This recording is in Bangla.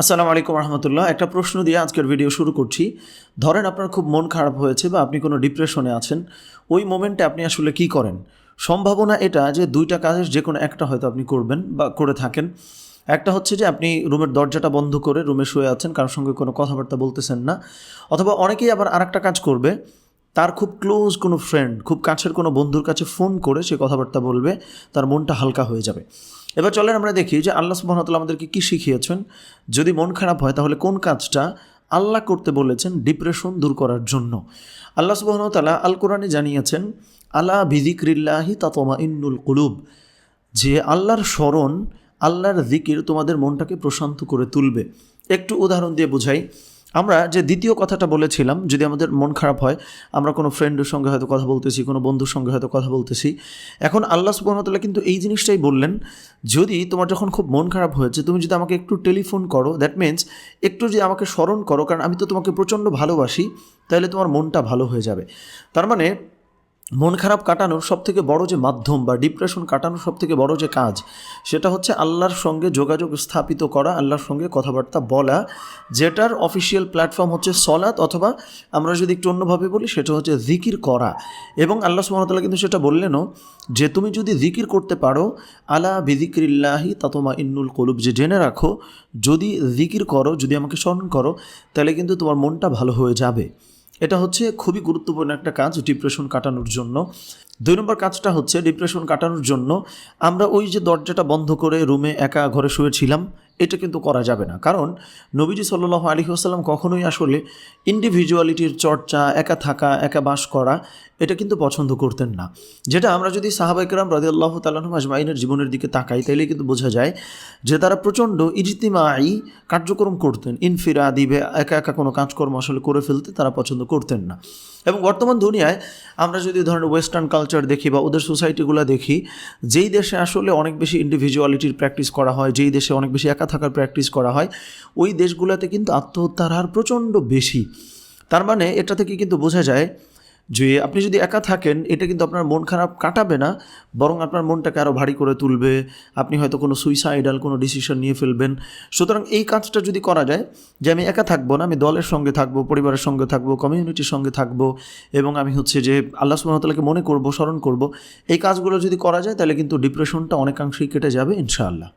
আসসালামু আলাইকুম রহমতুল্লাহ। একটা প্রশ্ন দিয়ে আজকের ভিডিও শুরু করছি। ধরেন আপনার খুব মন খারাপ হয়েছে বা আপনি কোনো ডিপ্রেশনে আছেন, ওই মোমেন্টে আপনি আসলে কি করেন? সম্ভাবনা এটা যে দুইটা কাজের যে কোনো একটা হয়তো আপনি করবেন বা করে থাকেন। একটা হচ্ছে যে আপনি রুমের দরজাটা বন্ধ করে রুমে শুয়ে আছেন, কারোর সঙ্গে কোনো কথাবার্তা বলতেছেন না, অথবা অনেকেই আবার আরেকটা কাজ করবে তার খুব ক্লোজ কোনো ফ্রেন্ড খুব কাছের কোনো বন্ধুর কাছে ফোন করে সে কথাবার্তা বলবে, তার মনটা হালকা হয়ে যাবে। এবার চলেন আমরা দেখি যে আল্লাহ সুবাহতাল্লাহ আমাদেরকে কী শিখিয়েছেন। যদি মন খারাপ হয় তাহলে কোন কাজটা আল্লাহ করতে বলেছেন ডিপ্রেশন দূর করার জন্য? আল্লাহ সুবাহতাল্লাহ আল কোরআনে জানিয়েছেন আল্লাহ বিদিক্রিল্লাহি তাতমা ইন্নুল কুলুব যে আল্লাহর স্মরণ, আল্লাহর দিকির তোমাদের মনটাকে প্রশান্ত করে তুলবে। একটু উদাহরণ দিয়ে বুঝাই। আমরা যে দ্বিতীয় কথাটা বলেছিলাম, যদি আমাদের মন খারাপ হয়, আমরা কোনো ফ্রেন্ডের সঙ্গে হয়তো কথা বলতেছি, কোনো বন্ধুর সঙ্গে হয়তো কথা বলতেছি। এখন আল্লাহ সুবাহতাল্লাহ কিন্তু এই জিনিসটাই বললেন, যদি তোমার যখন খুব মন খারাপ হয়েছে, তুমি যদি আমাকে একটু টেলিফোন করো দ্যাট মিন্স একটু যদি আমাকে স্মরণ করো, কারণ আমি তো তোমাকে প্রচণ্ড ভালোবাসি, তাহলে তোমার মনটা ভালো হয়ে যাবে। তার মানে মন খারাপ কাটানোর সবথেকে বড় যে মাধ্যম বা ডিপ্রেশন কাটানোর সবথেকে বড় যে কাজ, সেটা হচ্ছে আল্লাহর সঙ্গে যোগাযোগ স্থাপিত করা, আল্লাহর সঙ্গে কথাবার্তা বলা, যেটার অফিসিয়াল প্ল্যাটফর্ম হচ্ছে সলাৎ অথবা আমরা যদি একটু অন্যভাবে বলি, সেটা হচ্ছে জিকির করা। এবং আল্লাহ সুমতলা কিন্তু সেটা বললেনও যে, তুমি যদি জিকির করতে পারো, আলা বিদিক্রিল্লাহি তাতমা ইন্নুল কলুব, যে জেনে রাখো, যদি জিকির করো, যদি আমাকে স্মরণ করো, তাহলে কিন্তু তোমার মনটা ভালো হয়ে যাবে। এটা হচ্ছে খুবই গুরুত্বপূর্ণ একটা কাজ ডিপ্রেশন কাটানোর জন্য। দুই নম্বর কাজটা হচ্ছে ডিপ্রেশন কাটানোর জন্য আমরা ওই যে দরজাটা বন্ধ করে রুমে একা ঘরে শুয়েছিলাম এটা কিন্তু করা যাবে না। কারণ নবীজি সাল্লাহ আলী আসাল্লাম কখনোই আসলে ইন্ডিভিজুয়ালিটির চর্চা, একা থাকা, একা বাস করা, এটা কিন্তু পছন্দ করতেন না। যেটা আমরা যদি সাহাবাইকরাম রাজিয়াল্লাহ তাল্লাহ আজমাইনের জীবনের দিকে তাকাই তাইলে কিন্তু বোঝা যায় যে তারা প্রচণ্ড ইজতিমাই কার্যক্রম করতেন। ইনফিরা দিবে একা একা কোনো কাজকর্ম আসলে করে ফেলতে তারা পছন্দ করতেন না। এবং বর্তমান দুনিয়ায় আমরা যদি ধরেন ওয়েস্টার্ন কালচার দেখি বা ওদের সোসাইটিগুলো দেখি, যেই দেশে আসলে অনেক বেশি ইন্ডিভিজুয়ালিটির প্র্যাকটিস করা হয়, যেই দেশে অনেক বেশি একা থাকার প্র্যাকটিস করা হয়। ওই দেশগুলোতে কিন্তু আত্মহত্যার হার প্রচণ্ড বেশি। তার মানে এটা থেকে কিন্তু বোঝা যায় যে আপনি যদি একা থাকেন, এটা কিন্তু আপনার মন খারাপ কাটাবে না, বরং আপনার মনটাকে আরও ভারী করে তুলবে, আপনি হয়তো কোনো সুইসাইডাল কোনো ডিসিশন নিয়ে ফেলবেন। সুতরাং এই কাজটা যদি করা যায় যে আমি একা থাকব না, আমি দলের সঙ্গে থাকব, পরিবারের সঙ্গে থাকব কমিউনিটির সঙ্গে থাকব, এবং আমি হচ্ছে যে আল্লাহ সুমতলাকে মনে করব, স্মরণ করব, এই কাজগুলো যদি করা যায়, তাহলে কিন্তু ডিপ্রেশনটা অনেকাংশেই কেটে যাবে ইনশাআল্লাহ।